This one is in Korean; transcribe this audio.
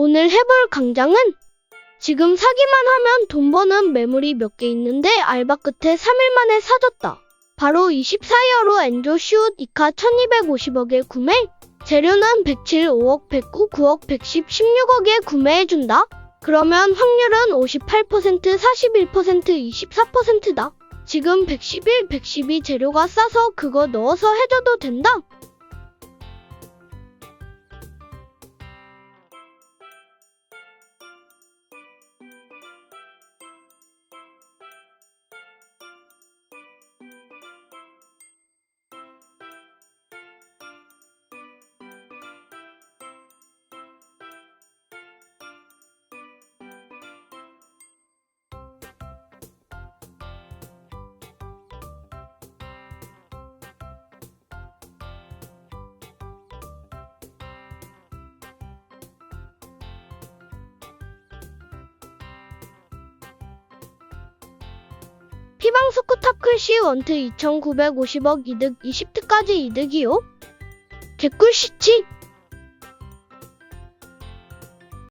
오늘 해볼 강장은 지금 사기만 하면 돈 버는 매물이 몇 개 있는데 알바 끝에 3일 만에 사줬다. 바로 24이어로 엔조슛 이카 1250억에 구매. 재료는 107, 5억, 109, 9억, 110, 16억에 구매해준다. 그러면 확률은 58%, 41%, 24%다. 지금 111, 112 재료가 싸서 그거 넣어서 해줘도 된다. 피방스쿠 타클시 원트 2950억 이득 20트까지 이득이요. 개꿀시치